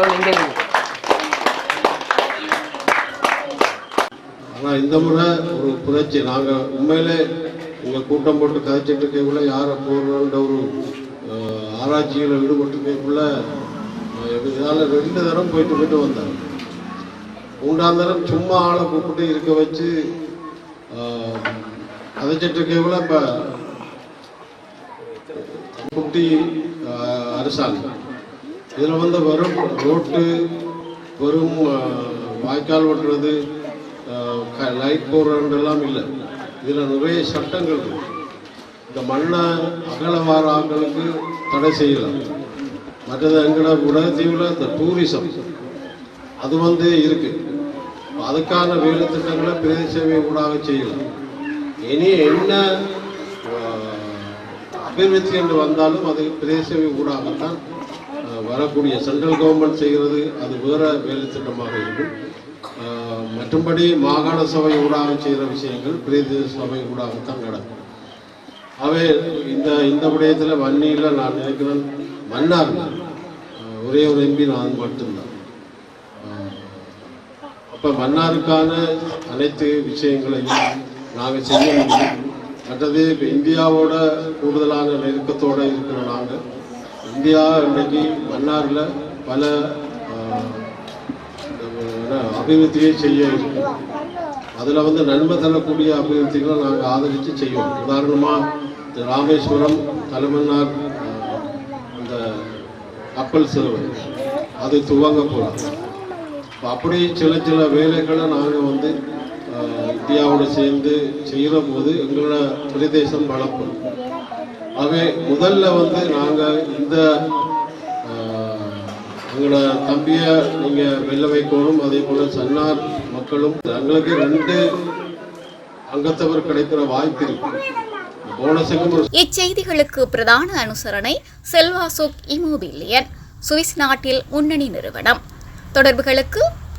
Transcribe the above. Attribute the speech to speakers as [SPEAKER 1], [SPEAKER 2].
[SPEAKER 1] சொல்லுங்க
[SPEAKER 2] ஆனால் இந்த முறை ஒரு புரட்சி. நாங்கள் உண்மையிலே இங்கே கூட்டம் போட்டு கதைச்சிட்டு இருக்கக்குள்ள யாரை போடுறோன்ற ஒரு ஆராய்ச்சியில் ஈடுபட்டு இருக்கக்குள்ள இதனால் ரெண்டு தரம் போயிட்டு போயிட்டு வந்தாங்க. மூன்றாம் தரம் சும்மா ஆளை கூப்பிட்டு இருக்க வச்சு கதைச்சிட்டு இருக்கக்குள்ள இப்போ குட்டி அரசாங்கம். இதில் வந்து வரும் ரோட்டு வெறும் வாய்க்கால் ஓட்டுறது அஹ், லைட் போடுறதெல்லாம் இல்லை. இதில் நிறைய சட்டங்கள் இருக்கு. இந்த மண்ணை அகலவார ஆட்களுக்கு தடை செய்யலாம். மற்றது எங்களோட உலகத்தீவில் இந்த டூரிசம் அது வந்து இருக்குது அதுக்கான வேலை திட்டங்களை பிரதி சேவை ஊடாக செய்யலாம். இனி என்ன அபிவிருத்தி என்று வந்தாலும் அது பிரதேசவை ஊடாகத்தான் தான் வரக்கூடிய சென்ட்ரல் கவர்மெண்ட் செய்கிறது. அது வேற வேலை திட்டமாக இருக்கும். மற்றும்படி மாகாண சபை ஊடாக செய்கிற விஷயங்கள் பிரதேச சபை ஊடாகத்தான் நடக்கும். அவை இந்த இந்த விடயத்தில் வன்னியில் நான் நினைக்கிறேன் மன்னார் ஒரே ஒரு எம்பி நான் மட்டும்தான். அப்போ மன்னாருக்கான அனைத்து விஷயங்களையும் நாங்கள் செய்ய முடியும் மற்றது இப்போ இந்தியாவோட கூடுதலான நெருக்கத்தோடு இருக்கிற நாங்கள் இந்தியா இன்றைக்கு மன்னாரில் பல அபிவிருத்தியை செய்ய இருக்கு. அதில் வந்து நன்மை தரக்கூடிய அபிவிருத்திகளை நாங்கள் ஆதரித்து செய்வோம். உதாரணமாக ராமேஸ்வரம் தலைமன்னார் அந்த கப்பல் சிறுவன் அது துவங்க போகிறாங்க அப்படி சில சில வேலைகளை நாங்கள் வந்து இந்தியாவோடு சேர்ந்து செய்கிற போது எங்களோட பிரதேசம் வளப்படும் ஆகவே முதல்ல வந்து நாங்கள் இந்த எங்களோட தம்பியை நீங்கள் வெல்ல வைக்கணும். அதே போல் சன்னார் மக்களும் எங்களுக்கு ரெண்டு அங்கத்தவர் கிடைக்கிற வாய்ப்பு இருக்கு.
[SPEAKER 3] இச்செய்திகளுக்கு பிரதான அனுசரணை செல்வாசுக் இமோபிலியன் சுவிஸ் நாட்டில் முன்னணி நிறுவனம். தொடர்புகளுக்கு